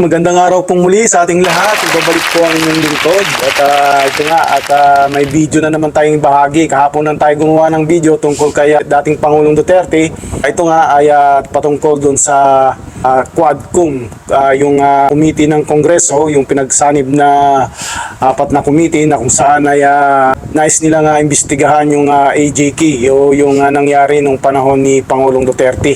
Magandang araw pong muli sa ating lahat. Ibabalik po ang inyong lingkod. At ah, ito nga, at ah, may video na naman tayong bahagi. Kahapon lang tayo gumawa ng video tungkol kay ah, dating Pangulong Duterte. Ito nga ay ah, patungkol doon sa ah, Quadcom, ah, yung ah, committee ng Kongreso, yung pinagsanib na apat na committee na kung saan ay ah, nais nila nga imbestigahan yung ah, AJK o yung ah, nangyari nung panahon ni Pangulong Duterte.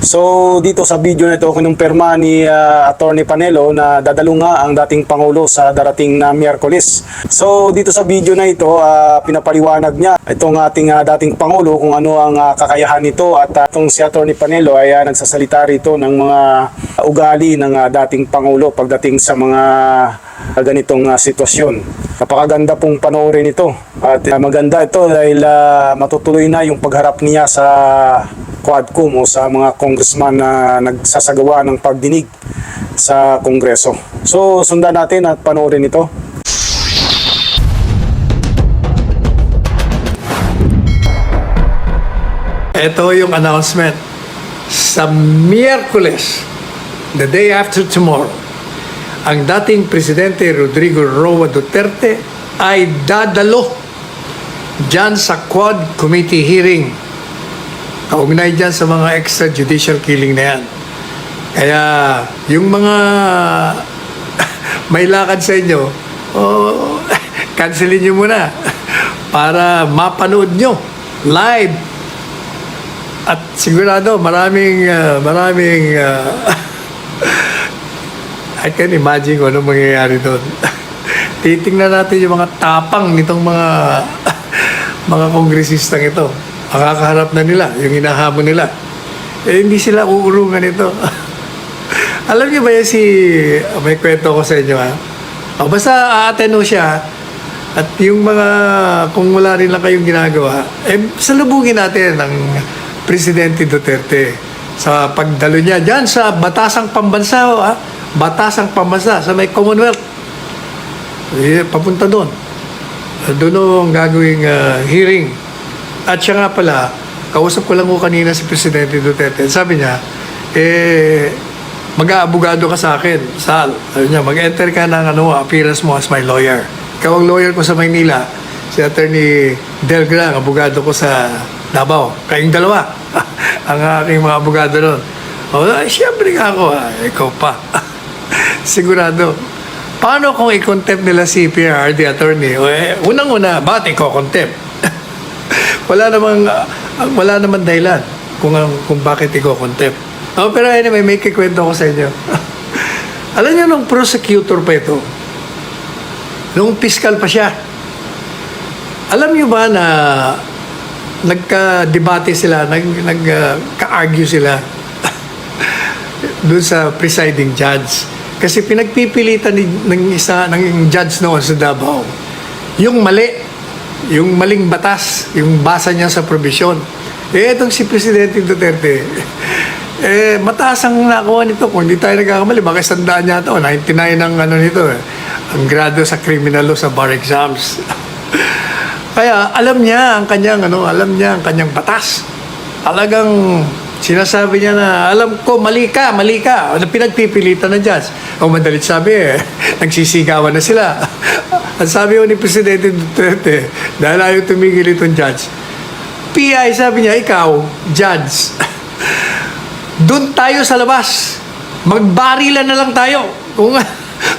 So dito sa video na ito, kinumpirma ni ah, Attorney Panelo na dadalo nga ang dating Pangulo sa darating na Miyerkules. So dito sa video na ito, ah, pinapaliwanag niya itong ating ah, dating Pangulo kung ano ang ah, kakayahan nito at ah, itong si Attorney Panelo ay ah, nagsasalita rito ng mga ugali ng ah, dating Pangulo pagdating sa mga ah, ganitong ah, sitwasyon. Napakaganda pong panoorin ito at ah, maganda ito dahil ah, matutuloy na yung pagharap niya sa Quadcom o sa mga congressman na nagsasagawa ng pagdinig sa Kongreso. So sundan natin at panoorin ito. Ito yung announcement. Sa Miyerkules, the day after tomorrow, ang dating Presidente Rodrigo Roa Duterte ay dadalo dyan sa Quad Committee hearing. Kaugnay dyan sa mga extrajudicial killing na yan. Kaya yung mga may lakad sa inyo, oh, cancelin nyo muna para mapanood nyo live at sigurado maraming uh, maraming uh, I can imagine kung anong mangyayari doon. Titingnan natin yung mga tapang nitong mga mga kongresistang ito. Makakaharap na nila, yung hinahamon nila. Eh, hindi sila uurungan ito. Alam niyo ba yan si... May kwento ko sa inyo ha? O, basta aateno siya at yung mga... Kung wala rin lang kayong ginagawa, eh, salubungin natin ang Presidente Duterte sa pagdalo niya dyan sa Batasang Pambansa, ha? Batasang Pambansa sa may Commonwealth. Eh, papunta doon. Uh, doon ang gagawing uh, hearing. At siya nga pala, kausap ko lang ko kanina si Presidente Duterte. Sabi niya, eh, mag-aabogado ka sa akin, Sal. Sabi niya, mag-enter ka ng ano, appearance mo as my lawyer. Ikaw ang lawyer ko sa Maynila, si Attorney Del Gran, abogado ko sa Davao. Kayong dalawa, ang aking mga abogado doon. O, ay, siyempre nga ako, ha. ikaw pa. Sigurado. Paano kung i-contempt nila si PRD attorney? Eh, unang-una, bakit i-contempt? wala namang ah, wala namang dahilan kung kung bakit i-contempt. Oh, pero anyway, may kikwento ko sa inyo. Alam niyo nung prosecutor pa ito, nung fiscal pa siya, alam niyo ba na nagka-debate sila, nag, nagka-argue sila doon sa presiding judge. Kasi pinagpipilitan ni, ng isa ng judge noon sa Davao, yung mali, yung maling batas, yung basa niya sa probisyon. Eh, itong si Presidente Duterte, eh, mataas ang nakuha nito. Kung hindi tayo nagkakamali, baka sandaan niya ito. 99 ang ano nito eh. Ang grado sa criminal law sa bar exams. Kaya alam niya ang kanyang ano, alam niya ang kanyang batas. Talagang sinasabi niya na alam ko mali ka, mali ka. Ano pinagpipilitan ng judge? O madalit sabi eh, nagsisigawan na sila. Ang sabi ni Presidente Duterte, dahil ayaw tumigil itong judge, PI sabi niya, ikaw, judge, doon tayo sa labas. Magbarilan na lang tayo. Kung,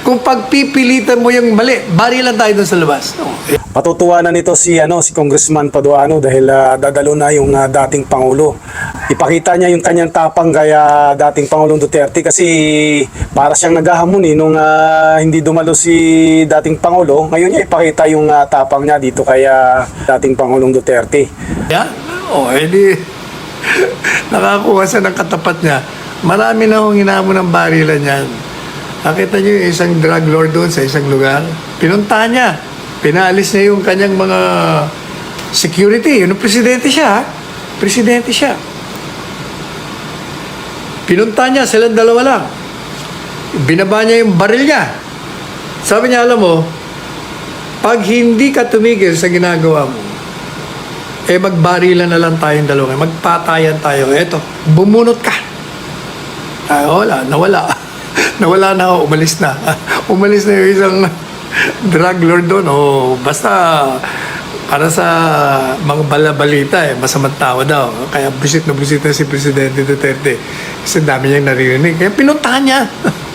kung pagpipilitan mo yung mali, barilan tayo doon sa labas. Patutuwa na nito si ano si Congressman Paduano dahil ah, dadalo na yung ah, dating pangulo. Ipakita niya yung kanyang tapang kaya dating Pangulong Duterte kasi para siyang naghahamon eh nung ah, hindi dumalo si dating pangulo. Ngayon niya ipakita yung ah, tapang niya dito kaya dating Pangulong Duterte. Yan. O, edi, nakakuha siya ng katapat niya. Marami na akong hinamon ng barilan yan. Nakita niyo yung isang drug lord doon sa isang lugar? Pinuntahan niya. Pinaalis niya yung kanyang mga security. Yung presidente siya? Presidente siya. Pinunta niya, silang dalawa lang. Binaba niya yung baril niya. Sabi niya, alam mo, pag hindi ka tumigil sa ginagawa mo, eh magbarilan na lang tayong dalawa. Magpatayan tayo. Eto, bumunot ka. Ay, wala, nawala. Nawala na ako, umalis na. umalis na yung isang drug lord doon. O basta para sa mga balabalita eh, masamang tao daw. Kaya busit na busit na si Presidente Duterte. Kasi ang dami niyang naririnig. Kaya pinuntahan niya.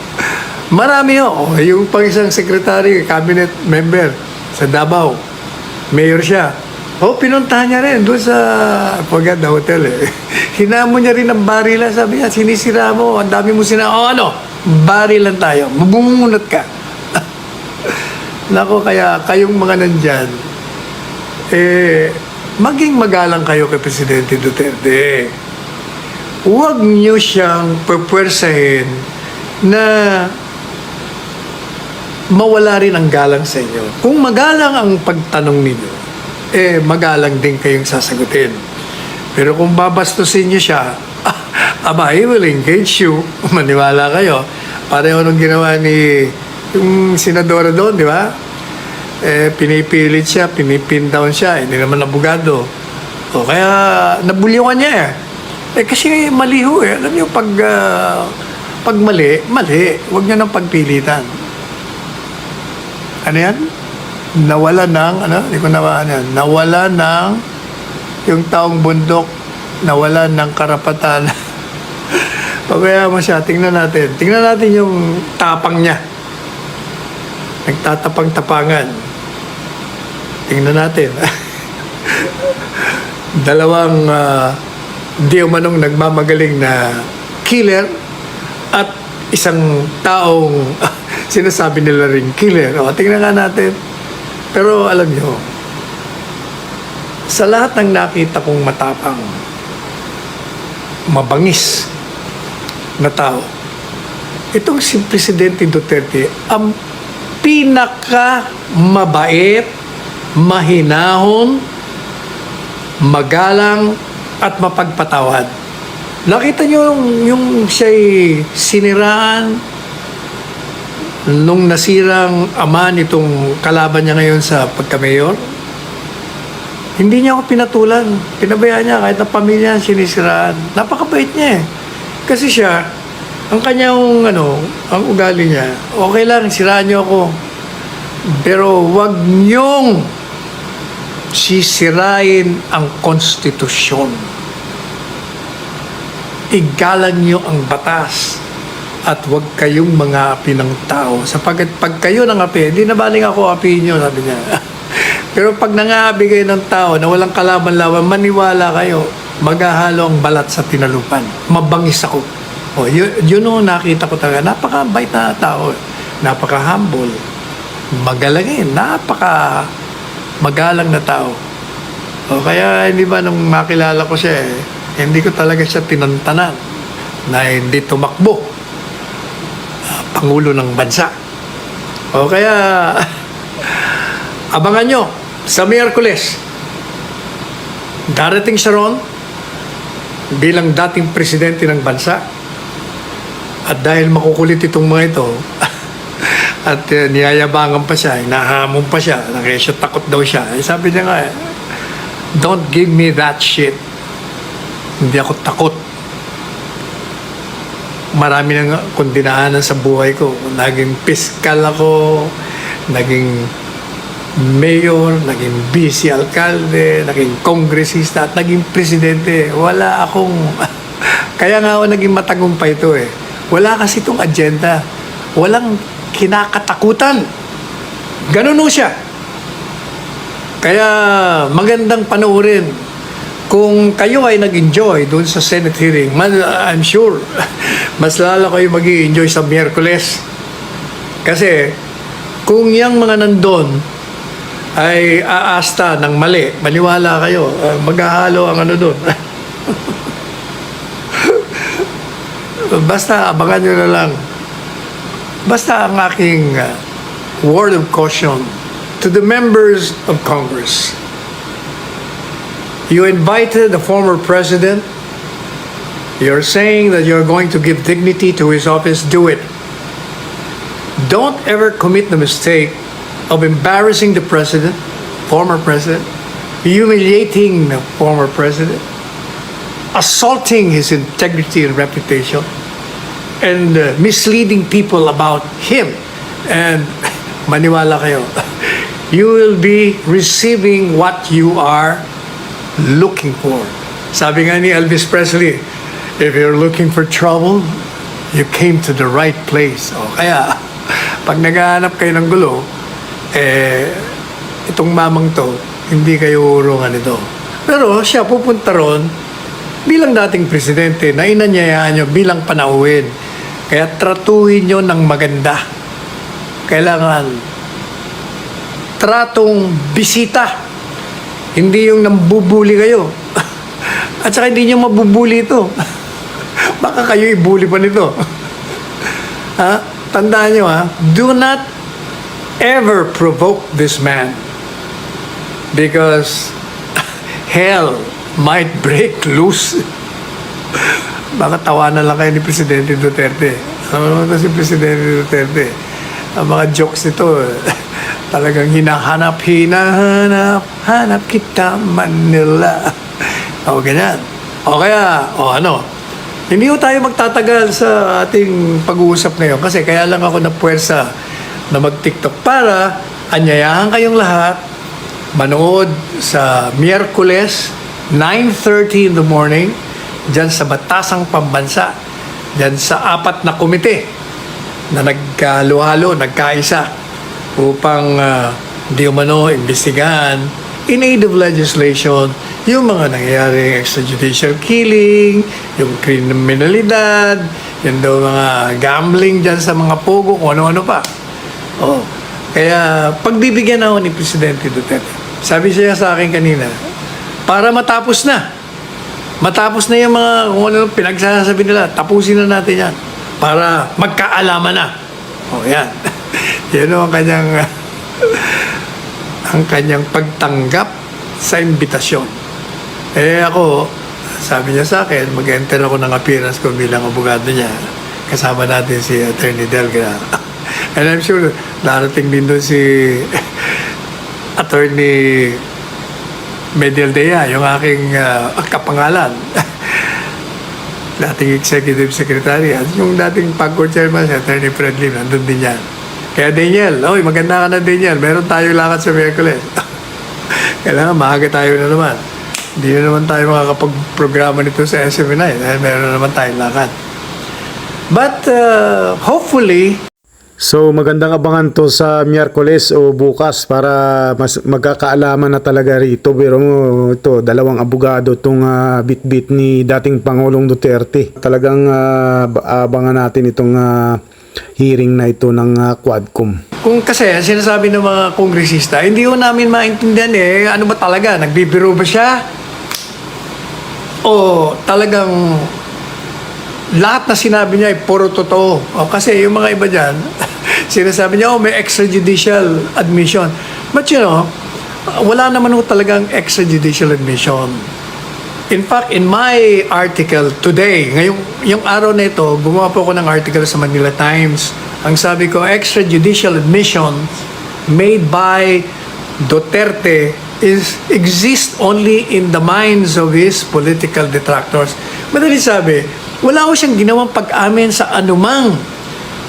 Marami ho. Yung pang isang secretary, cabinet member sa Davao. Mayor siya. Oh, pinuntahan niya rin doon sa Pagad na hotel eh. Hinamon niya rin ng barilan. Sabi niya, sinisira mo. Ang dami mo sina... Oh, ano? Barilan tayo. Mabumunot ka. Nako, kaya kayong mga nandyan, eh, maging magalang kayo kay Presidente Duterte. Huwag niyo siyang pupwersahin na mawala rin ang galang sa inyo. Kung magalang ang pagtanong ninyo, eh magalang din kayong sasagutin. Pero kung babastusin niyo siya, aba, he will engage you. Maniwala kayo. Pareho nung ginawa ni yung senadora doon, di ba? Eh, pinipilit siya, pinipin down siya, hindi naman abogado. O kaya nabuliwan niya eh. Eh kasi mali ho eh. Alam niyo, pag, ah, pag mali, mali. Huwag niyo nang pagpilitan. Ano yan? Nawala ng, ano? Hindi ko nawala yan. Nawala ng yung taong bundok, nawala ng karapatan. Pagkaya mo siya, tingnan natin. Tingnan natin yung tapang niya. Nagtatapang-tapangan. Tingnan natin. Dalawang uh, di umanong nagmamagaling na killer at isang taong sinasabi nila rin killer. O, tingnan nga natin. Pero alam nyo, sa lahat ng nakita kong matapang, mabangis na tao, itong si Presidente Duterte ang pinaka mabait, mahinahon, magalang at mapagpatawad. Nakita niyo yung, yung siya'y siniraan nung nasirang ama nitong kalaban niya ngayon sa pagka-mayor? Hindi niya ako pinatulan. Pinabayaan niya kahit na pamilya sinisiraan. Napakabait niya eh. Kasi siya, ang kanyang ano, ang ugali niya, okay lang, siraan niyo ako. Pero wag niyong sisirain ang konstitusyon. Igalang niyo ang batas at huwag kayong mga api ng tao. Sapagkat pag kayo ng api, hindi na baling ako apihin niyo, sabi niya. Pero pag nangaabi kayo ng tao na walang kalaban-laban, maniwala kayo, maghahalo ang balat sa tinalupan. Mabangis ako. O, yun, yun yung nakita ko talaga. Napaka-bait na tao. Napaka-humble. Magalangin. Napaka magalang na tao. O, kaya hindi ba nung makilala ko siya, eh, hindi ko talaga siya tinantanan na hindi tumakbo ah, Pangulo ng bansa. O kaya, abangan nyo sa Miyerkules. Darating siya ron bilang dating presidente ng bansa. At dahil makukulit itong mga ito, at uh, niyayabangan pa siya, hinahamon pa siya, nakesyo takot daw siya. Eh, sabi niya nga, don't give me that shit. Hindi ako takot. Marami nang kung dinaanan sa buhay ko. Naging piskal ako, naging mayor, naging vice alkalde, naging kongresista, at naging presidente. Wala akong... Kaya nga ako naging matagumpay ito eh. Wala kasi itong agenda. Walang kinakatakutan. Ganun siya. Kaya magandang panoorin. Kung kayo ay nag-enjoy doon sa Senate hearing, man, I'm sure, mas lalo kayo mag enjoy sa Miyerkules. Kasi, kung yung mga nandun ay aasta ng mali, maniwala kayo, uh, maghahalo ang ano doon. Basta abangan nyo na lang. Basta ang aking uh, word of caution to the members of Congress. You invited the former president. You're saying that you're going to give dignity to his office. Do it. Don't ever commit the mistake of embarrassing the president, former president, humiliating the former president, assaulting his integrity and reputation. and uh, misleading people about him. And maniwala kayo, you will be receiving what you are looking for. Sabi nga ni Elvis Presley, if you're looking for trouble, you came to the right place. O kaya, pag naghahanap kayo ng gulo, eh, itong mamang to, hindi kayo urungan ito. Pero siya pupunta ron bilang dating presidente na inanyayaan nyo bilang panauhin. Kaya tratuhin nyo ng maganda. Kailangan tratong bisita. Hindi yung nambubuli kayo. At saka hindi nyo mabubuli ito. Baka kayo ibuli pa nito. ha? Tandaan nyo ha, do not ever provoke this man because hell might break loose. Baka tawanan lang kayo ni Presidente Duterte. Ano naman si Presidente Duterte? Ang mga jokes nito, talagang hinahanap, hinahanap, hanap kita Manila. O ganyan. O kaya, o ano, hindi ko tayo magtatagal sa ating pag-uusap ngayon kasi kaya lang ako na puwersa na mag-TikTok para anyayahan kayong lahat manood sa Miyerkules 9.30 in the morning dyan sa Batasang Pambansa dyan sa apat na komite na nagkaluhalo, nagkaisa upang uh, di umano imbestigahan in aid of legislation yung mga nangyayaring extrajudicial killing, yung kriminalidad, yung mga gambling dyan sa mga pogo, kung ano-ano pa. Oh, kaya pagbibigyan ako ni Presidente Duterte, sabi siya sa akin kanina, para matapos na. Matapos na yung mga kung ano pinagsasabi nila, tapusin na natin yan. Para magkaalaman na. O oh, yan. yan ang kanyang ang kanyang pagtanggap sa imbitasyon. Eh ako, sabi niya sa akin, mag-enter ako ng appearance ko bilang abogado niya. Kasama natin si Attorney Delgra. And I'm sure darating din doon si Attorney Medialdea, yung aking uh, kapangalan. dating executive secretary at yung dating PAGCOR chairman si Attorney Fred Lim, nandun din yan. Kaya Daniel, oy, maganda ka na Daniel, meron tayo lakad sa Miyerkules. Kailangan maaga tayo na naman. Hindi na naman tayo makakapag-programa nito sa SMNI dahil meron na naman tayong lakad. But uh, hopefully, So magandang abangan to sa Miyerkules o bukas para mas magkakaalaman na talaga rito. Pero mo, ito, dalawang abogado itong ah, bit-bit ni dating Pangulong Duterte. Talagang ba- abangan natin itong ah, hearing na ito ng ah, Quadcom. Kung kasi sinasabi ng mga kongresista, hindi ko namin maintindihan eh, ano ba talaga, nagbibiro ba siya? O talagang lahat na sinabi niya ay puro totoo. O kasi yung mga iba dyan, sinasabi niya, oh may extrajudicial admission. But you know, wala naman ho talagang extrajudicial admission. In fact, in my article today, ngayong yung araw na ito, gumawa po ako ng article sa Manila Times. Ang sabi ko, extrajudicial admission made by Duterte is exist only in the minds of his political detractors. Madali sabi, wala ko siyang ginawang pag-amin sa anumang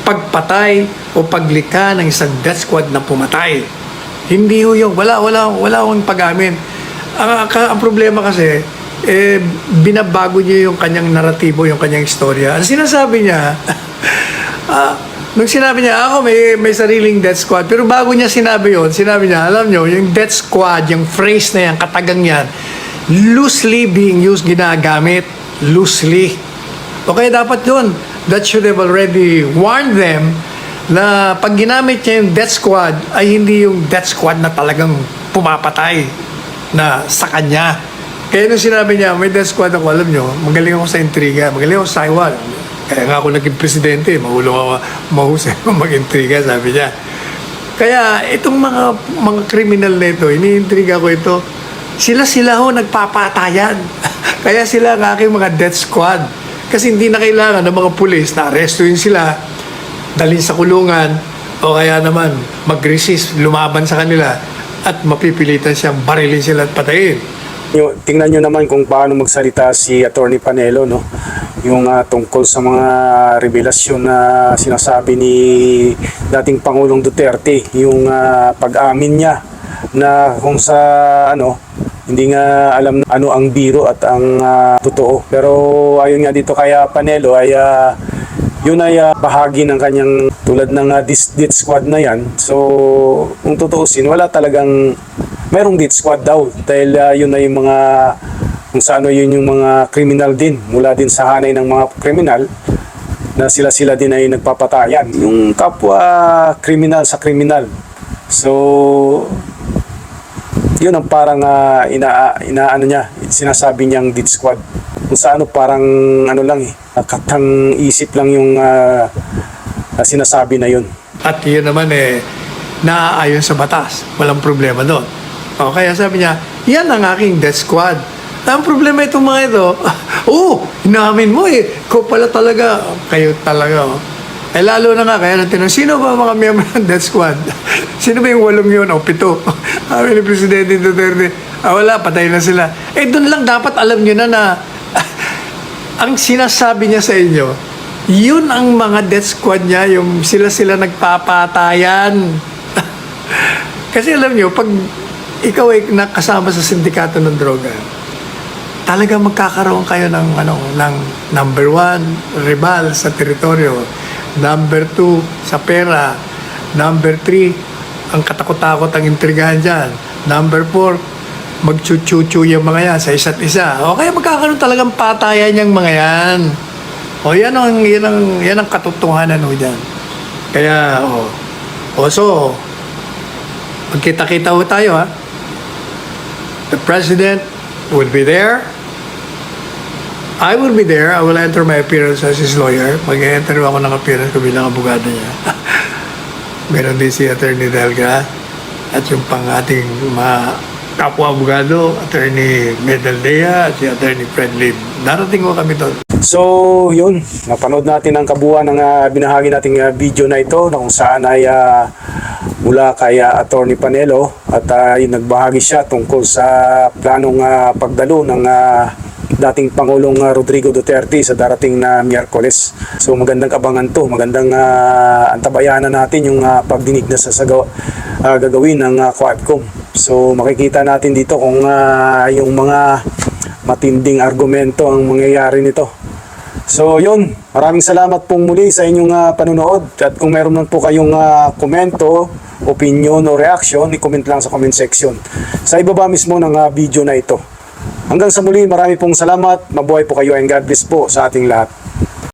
pagpatay o paglika ng isang death squad na pumatay. Hindi ho yung, wala, wala, wala akong pag-amin. Ang, ang, ang problema kasi, eh, binabago niya yung kanyang naratibo, yung kanyang istorya. Ang sinasabi niya, ah, nung sinabi niya, ako may, may sariling death squad, pero bago niya sinabi yon sinabi niya, alam niyo, yung death squad, yung phrase na yan, katagang yan, loosely being used, ginagamit, loosely. O dapat yun, that should have already warned them na pag ginamit niya yung death squad, ay hindi yung death squad na talagang pumapatay na sa kanya. Kaya nung sinabi niya, may death squad ako, alam nyo, magaling ako sa intriga, magaling ako sa saywal. Kaya nga ako naging presidente, mahulong ako, mahusay ako mag-intriga, sabi niya. Kaya itong mga mga kriminal na ito, iniintriga ko ito, sila-sila ho nagpapatayan. Kaya sila ang aking mga death squad. Kasi hindi na kailangan ng mga pulis na arestuin sila, dalhin sa kulungan, o kaya naman mag-resist, lumaban sa kanila, at mapipilitan siyang barilin sila at patayin. Tingnan nyo naman kung paano magsalita si Attorney Panelo, no? Yung ah, tungkol sa mga revelasyon na sinasabi ni dating Pangulong Duterte, yung ah, pag-amin niya na kung sa ano, hindi nga alam ano ang biro at ang ah, totoo. Pero ayon nga dito kaya Panelo ay ah, yun ay ah, bahagi ng kanyang tulad ng uh, dis dit squad na yan. So, kung tutuusin, wala talagang merong dit squad daw dahil ah, yun ay mga kung sa ano yun yung mga criminal din mula din sa hanay ng mga kriminal na sila-sila din ay nagpapatayan. Yung kapwa kriminal sa kriminal. So, yun ang parang ah, ina, inaano niya, sinasabi niyang dit squad. Kung sa ano parang ano lang eh, katang isip lang yung ah, sinasabi na yun. At yun naman eh, naaayon sa batas. Walang problema doon. O, kaya sabi niya, yan ang aking death squad. Ang problema itong mga ito, oh, inamin mo eh, ko pala talaga, kayo talaga. Oh. Eh lalo na nga, kaya tinanong, sino ba mga miyembro ng death squad? sino ba yung walong yun? O pito. Sabi ni Presidente Duterte, ah wala, patay na sila. Eh doon lang dapat alam nyo na na ang sinasabi niya sa inyo, yun ang mga death squad niya, yung sila-sila nagpapatayan. Kasi alam niyo, pag ikaw ay nakasama sa sindikato ng droga, talaga magkakaroon kayo ng ano ng number one rival sa teritoryo number two sa pera. Number three ang katakot-takot ang intrigahan dyan. Number four magchuchuchu yung mga yan sa isa't isa. O kaya magkakaroon talagang patayan yung mga yan. O yan ang yan ang yan ang katotohanan ho dyan. Kaya o o so magkita-kita ho tayo ha? The president will be there I will be there. I will enter my appearance as his lawyer. Mag-enter ako ng appearance ko bilang abogado niya. Meron din si Attorney Delga at yung pang ating mga kapwa-abogado, Attorney Medaldea at si Attorney Fred Lim. Darating ko kami doon. So, yun. Napanood natin ang kabuuan ng ah, binahagi nating ah, video na ito na kung saan ay ah, mula kay ah, Attorney Panelo at yung nagbahagi siya tungkol sa planong ah, pagdalo ng ah, dating Pangulong ah, Rodrigo Duterte sa darating na Miyerkules. So magandang abangan to, magandang ah, antabayanan natin yung ah, pagdinig na sasagaw, ah, gagawin ng uh, Quadcom. So makikita natin dito kung ah, yung mga matinding argumento ang mangyayari nito. So yun, maraming salamat pong muli sa inyong ah, panunood at kung meron man po kayong ah, komento, opinion o reaction, i-comment lang sa comment section. Sa ibaba mismo ng ah, video na ito. Hanggang sa muli, marami pong salamat, mabuhay po kayo and God bless po sa ating lahat.